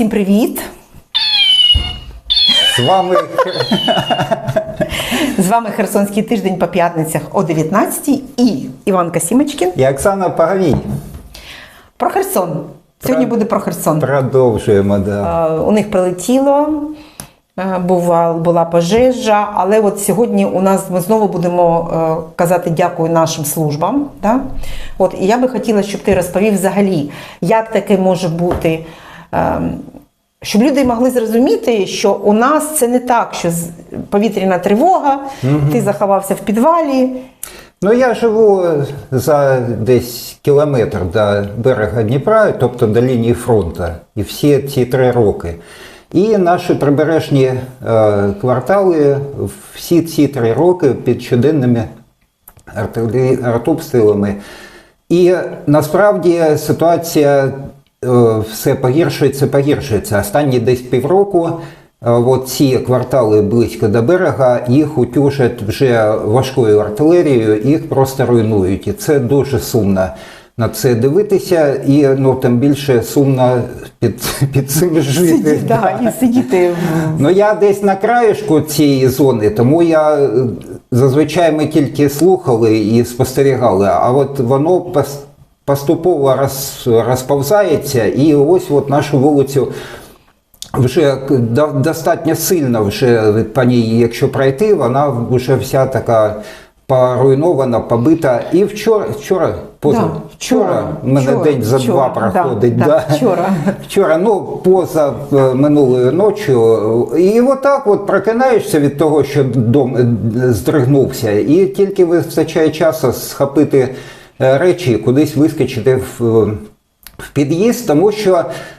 Всім привіт! З вами З вами Херсонський тиждень по п'ятницях о 19 і Іван Касімочкін. і Оксана Пагавій. Про Херсон. Сьогодні буде про Херсон. Продовжуємо. Да. У них прилетіло, е, була, була пожежа, але от сьогодні у нас ми знову будемо е, казати дякую нашим службам. Да? От, і я би хотіла, щоб ти розповів взагалі, як таке може бути. Е, Щоб люди могли зрозуміти, що у нас це не так, що повітряна тривога, ти заховався в підвалі. Ну я живу за десь кілометр до берега Дніпра, тобто до лінії фронту, і всі ці три роки. І наші прибережні е, квартали всі ці три роки під щоденними артобстрілами. І насправді ситуація е, все погіршується, погіршується. Останні десь півроку е, от ці квартали близько до берега, їх утюжать вже важкою артилерією, їх просто руйнують. І це дуже сумно на це дивитися, і ну тим більше сумно під, під цим жити. Сидіти, да, і сидіти Ну я десь на краєшку цієї зони, тому я е, зазвичай ми тільки слухали і спостерігали, а от воно поступово роз, розповзається, і ось от нашу вулицю. Вже достатньо сильно вже по ній, якщо пройти, вона вже вся така поруйнована, побита. І вчора, вчора, поза Да, вчора, мене вчора, день за вчора, два проходить. да, да. вчора. Вчора, ну, поза е, минулою ночі. І отак от прокинаєшся від того, що дом е, здригнувся, і тільки вистачає часу схопити речі, кудись вискочити в. е, В під'їзд, тому що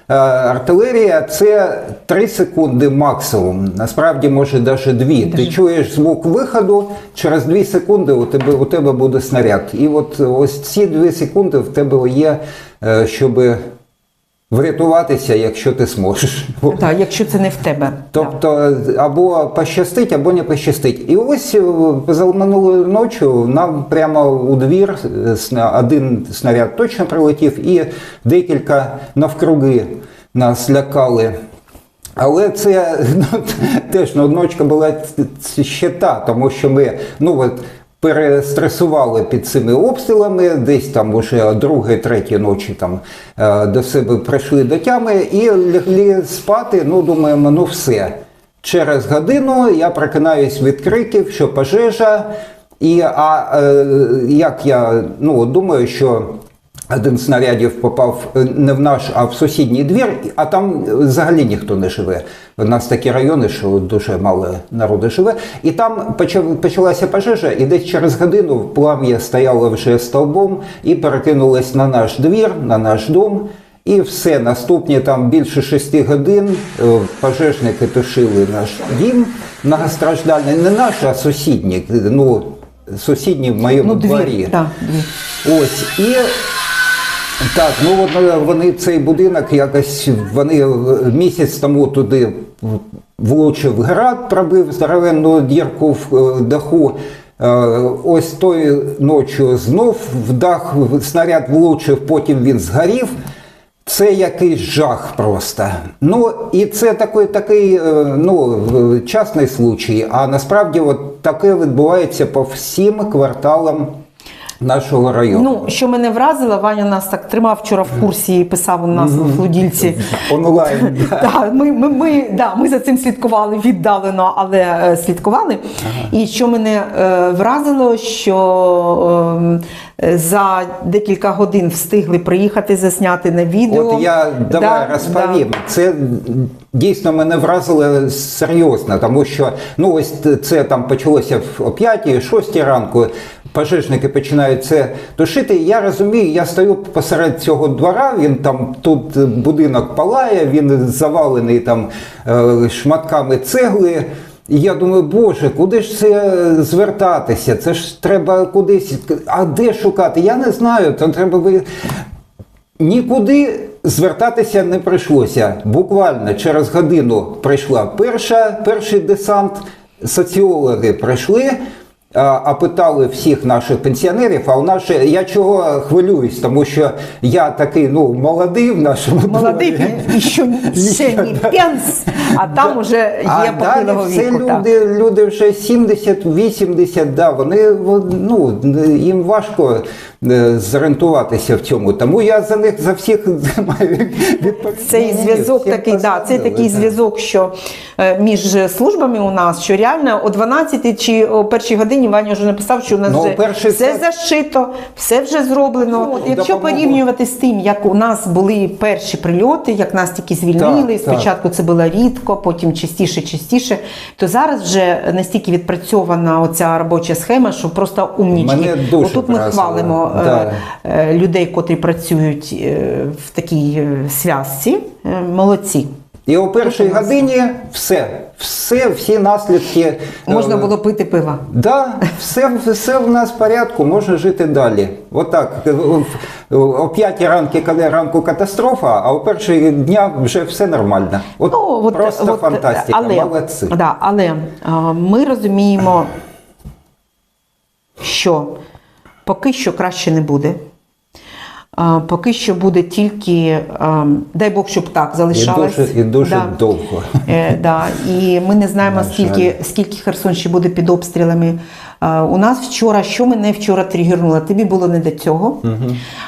е, артилерія це 3 секунди максимум. Насправді, може, навіть 2. Ти чуєш звук виходу, через 2 секунди у тебе, у тебе буде снаряд. І от ось ці 2 секунди в тебе є, е, щоб врятуватися, якщо ти зможеш. Так, якщо це не в тебе. Тобто або пощастить, або не пощастить. І ось е, позаминулою ночі нам прямо у двір один снаряд точно прилетів, і декілька навкруги нас лякали. Але це ну, теж ну, ночка була ще та, тому що ми ну, от, перестресували під цими обстрілами, десь там уже друге, третє ночі там е, до себе прийшли до тями і лягли спати. Ну, думаємо, ну все. Через годину я прокинаюсь від криків, що пожежа. І а е, як я ну, думаю, що один з снарядів попав е, не в наш, а в сусідній двір, а там взагалі ніхто не живе. У нас такі райони, що дуже мало народу живе. І там почалася пожежа, і десь через годину плам'я стояло вже стовбом і перекинулось на наш двір, на наш дом. І все, наступні там більше шести годин е, пожежники тушили наш дім многостраждальний, не наш, а сусідній, ну, сусідній в моєму Ну, дві. дворі. Да, дві. Ось і так, ну от е, вони цей будинок якось вони е, місяць тому туди влучив град, пробив здоровенну дірку в е, даху. Ось тої ночі знов в дах снаряд влучив, потім він згорів. Це якийсь жах просто. Ну і це такий такий ну, частний случай. А насправді от таке відбувається по всім кварталам нашого району. Ну, що мене вразило, Ваня нас так тримав вчора в курсі і писав у нас в Флудільці. Онлайн. да. Ми, ми, ми, да, ми за цим слідкували віддалено, але е, слідкували. І що мене е, вразило, що е, за декілька годин встигли приїхати, засняти на відео. От я давай Да, розповім. Це дійсно мене вразило серйозно, тому що ну ось це там почалося о 5 6 ранку. Пожежники починають це тушити. Я розумію, я стою посеред цього двора. Він там тут будинок палає, він завалений там е, шматками цегли. І я думаю, боже, куди ж це звертатися? Це ж треба кудись. А де шукати? Я не знаю. Там треба ви. Нікуди звертатися не прийшлося. Буквально через годину прийшла перша, перший десант, соціологи прийшли. А, а питали всіх наших пенсіонерів, а у нас же, я чого хвилююсь, тому що я такий ну, молодий в нашому Молодий і ще не пенс, а там уже є А далі похилого все віку. так. люди, люди вже 70-80, да, вони ну, їм важко е, зорієнтуватися в цьому. Тому я за них за всіх маю. Цей зв'язок такий, да, це такий зв'язок, що е, між службами у нас, що реально о 12 чи о першій годині Ваня вже написав, що у нас Ну, вже перший все це- зашито, все вже зроблено. Ну, якщо допомогло. порівнювати з тим, як у нас були перші прильоти, як нас тільки звільнили, Так, так. спочатку це було рідко, потім частіше, частіше, то зараз вже настільки відпрацьована оця робоча схема, що просто умнічки. Отут ми хвалимо е, да. е, людей, котрі працюють е, в такій зв'язці. Е, Молодці. І о першій годині все, все, всі наслідки. е, Можна було пити пиво. Да, все, все в нас в порядку, можна жити далі. Отак. О 5 ранки, коли ранку катастрофа, а о першій дня вже все нормально. От Ну, просто фантастика, але, молодці. Да, але а, ми розуміємо, що поки що краще не буде. Поки що буде тільки, дай Бог, щоб так І залишалось. дуже, і дуже Да. довго. Е, да. І ми не знаємо, скільки, скільки Херсон ще буде під обстрілами. У нас вчора, що мене вчора тригернуло, тобі було не до цього.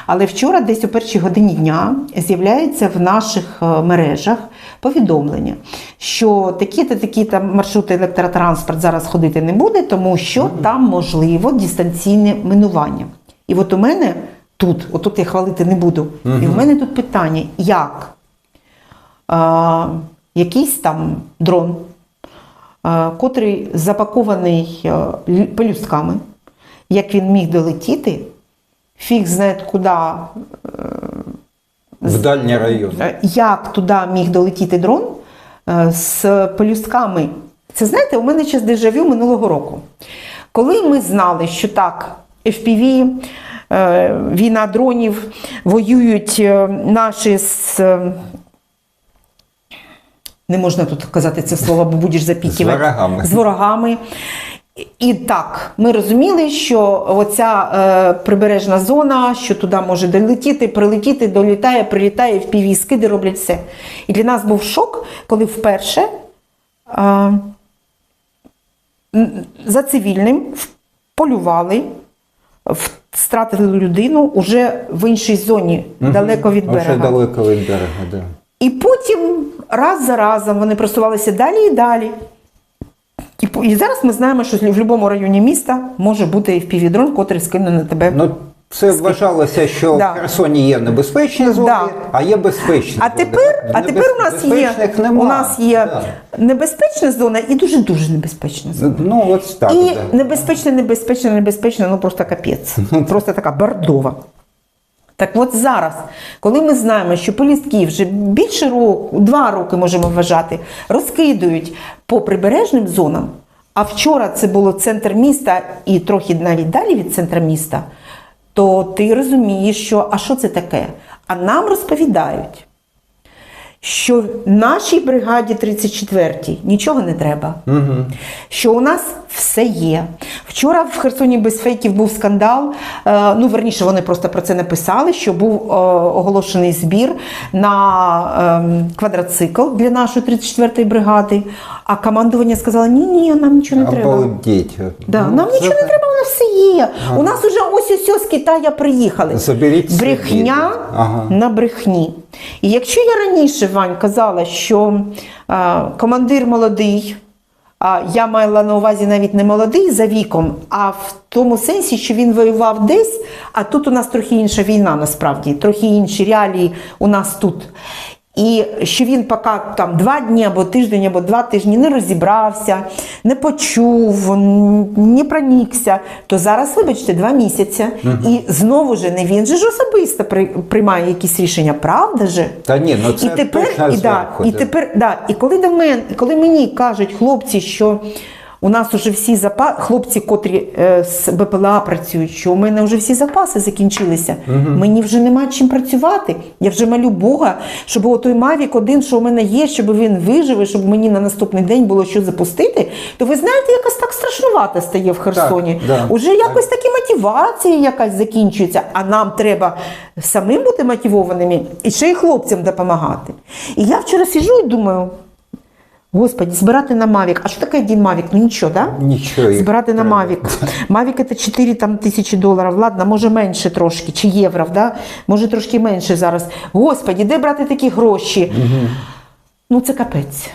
Але вчора, десь о першій годині дня, з'являється в наших е, мережах повідомлення, що такі-то такі-то маршрути електротранспорт зараз ходити не буде, тому що там можливо дистанційне минування. І от у мене тут, отут я хвалити не буду, і в мене тут питання, як а, якийсь там дрон, а, котрий запакований а, пелюстками, як він міг долетіти, фіг знає куди, В дальній район. е, як туди міг долетіти дрон е, з пелюстками. Це знаєте, у мене час дежавю минулого року. Коли ми знали, що так, FPV, е, війна дронів, воюють е, наші з. е, Не можна тут казати це слово, бо будеш запікувати. З ворогами. З ворогами. І- І так, ми розуміли, що оця е, прибережна зона, що туди може долетіти, прилетіти, долітає, прилітає, в піві скиди роблять все. І для нас був шок, коли вперше е, за цивільним полювали, в- стратили людину уже в іншій зоні, далеко від Вже берега. далеко від берега, да. І потім раз за разом вони просувалися далі і далі. І, і зараз ми знаємо, що в будь-якому районі міста може бути FPV-дрон, котрий скине на тебе. Ну, це вважалося, що Да. в Херсоні є небезпечні зони, Да. а є безпечні а зони. тепер, а тепер у нас є, нема. у нас є Да. небезпечна зона і дуже-дуже небезпечна зона. Ну, от так. І да. небезпечна, небезпечна, небезпечна, ну просто капець. Просто така бордова. Так от зараз, коли ми знаємо, що полістки вже більше року, два роки можемо вважати, розкидують по прибережним зонам, а вчора це було центр міста і трохи навіть далі від центра міста, то ти розумієш, що а що це таке? А нам розповідають, що нашій бригаді 34-й нічого не треба. Що у нас все є. Вчора в Херсоні без фейків був скандал. Е, ну, верніше, вони просто про це написали, що був е, оголошений збір на ем, квадроцикл для нашої 34-ї бригади. А командування сказало: ні, ні, нам нічого не треба. Да, Ну, нам це нічого не треба, воно все є. У нас уже ось ось ось з Китаю приїхали. Заберіть собі. Брехня Ага. на брехні. І якщо я раніше Вань казала, що е, командир молодий, я мала на увазі навіть не молодий за віком, а в тому сенсі, що він воював десь, а тут у нас трохи інша війна насправді, трохи інші реалії у нас тут. І що він поки там два дні або тиждень, або два тижні не розібрався, не почув, не пронікся, то зараз, вибачте, два місяці. І знову ж не він же ж особисто при- приймає якісь рішення, правда же? Та ні, ну це і тепер, точно і, да, і тепер, да, і коли до мене, коли мені кажуть хлопці, що У нас вже всі запаси, хлопці, котрі е, з БПЛА працюють, що у мене вже всі запаси закінчилися. Мені вже нема чим працювати. Я вже молю Бога, щоб отой Мавік один, що у мене є, щоб він вижив, і щоб мені на наступний день було що запустити. То ви знаєте, якось так страшнувато стає в Херсоні. да, Уже так. якось такі мотивація якась закінчується, а нам треба самим бути мотивованими і ще й хлопцям допомагати. І я вчора сиджу і думаю. Господи, збирати на Мавік. А що таке один Мавік? Ну нічого, да? Нічого. Збирати на. Мавік. Мавік це 4 там, тисячі доларів, ладно, може менше трошки, чи євро, да? може трошки менше зараз. Господи, де брати такі гроші? Ну це капець.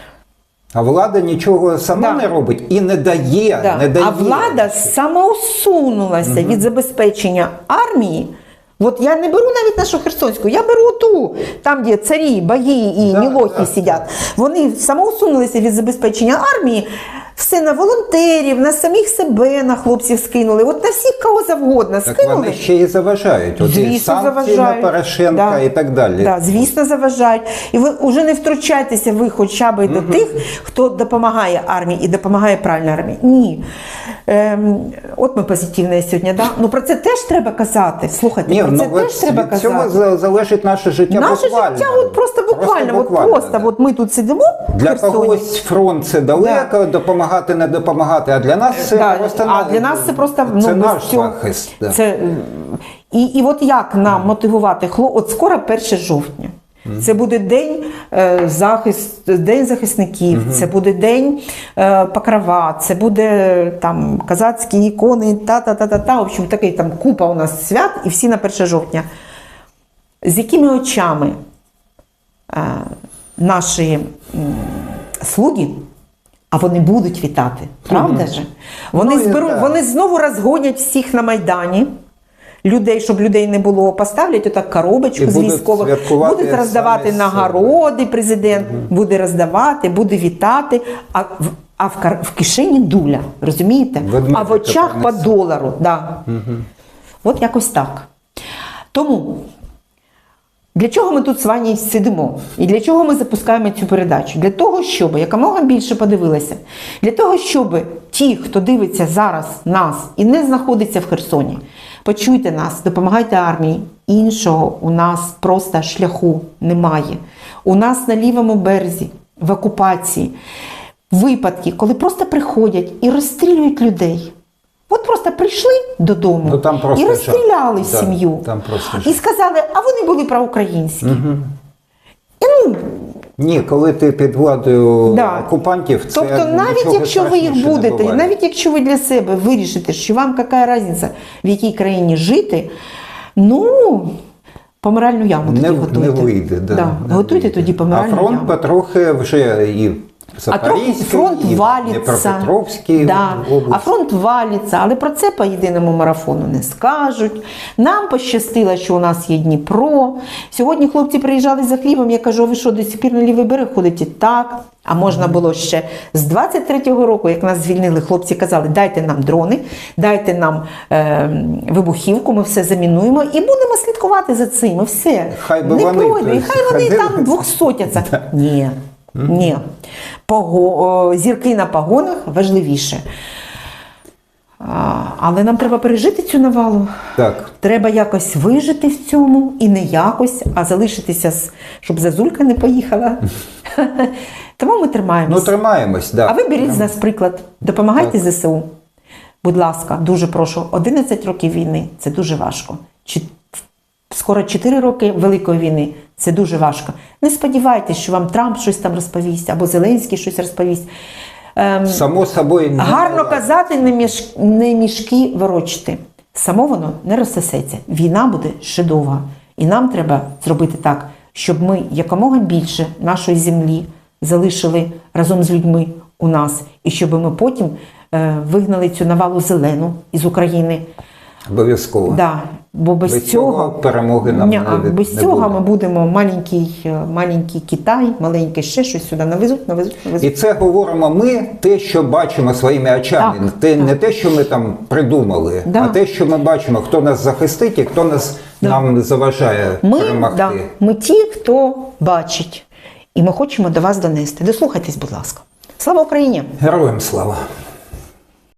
А влада нічого сама Да. не робить і не дає. Да. Не дає. А влада самоусунулася від забезпечення армії. От я не беру навіть нашу Херсонську, я беру ту, там, де царі, баї і Да, нілохи да, сидять. Вони самоусунулися від забезпечення армії. Все на волонтерів, на самих себе, на хлопців скинули. От на всіх кого завгодно Так скинули. вони ще й заважають. От і санкції заважають. на Порошенка Да. і так далі. Да, звісно, заважають. І ви вже не втручайтеся ви хоча б до тих, хто допомагає армії і допомагає правильно армії. Ні. Ем, от ми позитивні сьогодні. Да? Ну про це теж треба казати. Слухайте, Ні, про це ну, теж от треба від цього казати. за- залежить наше життя Наше буквально. життя от просто буквально, от буквально, просто да. от ми тут сидимо Для когось фронт це далеко, допомагати, не допомагати, а для нас це Да, просто а для нас це просто ну, це наш цього- захист. да. Це, е, і, і от як нам мотивувати хлоп... От скоро 1 жовтня. Це буде день е, захист, день захисників, це буде день е, покрова, це буде е, там казацькі ікони, та-та-та-та-та. В общем, такий там купа у нас свят, і всі на 1 жовтня. З якими очами е, наші м, слуги, а вони будуть вітати, правда же? Вони, Ну, і зберуть, так. вони знову розгонять всіх на Майдані. Людей, щоб людей не було, поставлять отак коробочку І з військових, будуть роздавати нагороди. Президент буде роздавати, буде вітати. А в, а в, кар- в кишені дуля, розумієте? Ведмедика а в очах по долару. Да. От якось так. Тому для чого ми тут з вами сидимо? І для чого ми запускаємо цю передачу? Для того, щоб якомога більше подивилися. Для того, щоб ті, хто дивиться зараз нас і не знаходиться в Херсоні, почуйте нас, допомагайте армії. Іншого у нас просто шляху немає. У нас на лівому березі в окупації випадки, коли просто приходять і розстрілюють людей. От просто прийшли додому Ну, там просто і розстріляли. Да, сім'ю. там просто і сказали, а вони були проукраїнські. І, ну, Ні, коли ти під владою Да. окупантів, це тобто, навіть якщо ви їх будете, навіть якщо ви для себе вирішите, що вам яка різниця, в якій країні жити, ну, помиральну яму тоді не, готуйте. не вийде. Да, Да, не готуйте вийде. тоді помиральну А фронт яму. потрохи вже і А фронт валиться. Да. А фронт валиться, але про це по єдиному марафону не скажуть. Нам пощастило, що у нас є Дніпро. Сьогодні хлопці приїжджали за хлібом. Я кажу, ви що, до сих пір на лівий берег ходите? Так. А можна було ще з 23-го року, як нас звільнили, хлопці казали, дайте нам дрони, дайте нам е, вибухівку, ми все замінуємо і будемо слідкувати за цим. І все. Хай би не вони, пройде. І хай вони там двохсотяться. Ні. Ні. Пого... Зірки на погонах важливіше. Але нам треба пережити цю навалу. Так. Треба якось вижити в цьому і не якось, а залишитися, щоб зазулька не поїхала. Тому ми Ну, тримаємося. тримаємось, да. А ви беріть з нас приклад. Допомагайте ЗСУ. Будь ласка, дуже прошу. 11 років війни це дуже важко. Скоро 4 роки Великої війни це дуже важко. Не сподівайтесь, що вам Трамп щось там розповість або Зеленський щось розповість. Ем, Само собою не Гарно буває. казати, не, між, не мішки ворочити. Само воно не розсосеться. Війна буде ще довга. І нам треба зробити так, щоб ми якомога більше нашої землі залишили разом з людьми у нас, і щоб ми потім е, вигнали цю навалу зелену із України. Обов'язково. Да, бо без, Без цього цього перемоги нам Ня, не без не цього буде. ми будемо маленький, е, маленький Китай, маленький ще щось сюди навезуть, навезуть, навезуть. І це говоримо ми, те, що бачимо своїми очами. Так, те, Не те, що ми там придумали, Да. а те, що ми бачимо, хто нас захистить і хто нас нам заважає Ми, перемогти. да, ми ті, хто бачить. І ми хочемо до вас донести. Дослухайтесь, будь ласка. Слава Україні! Героям слава!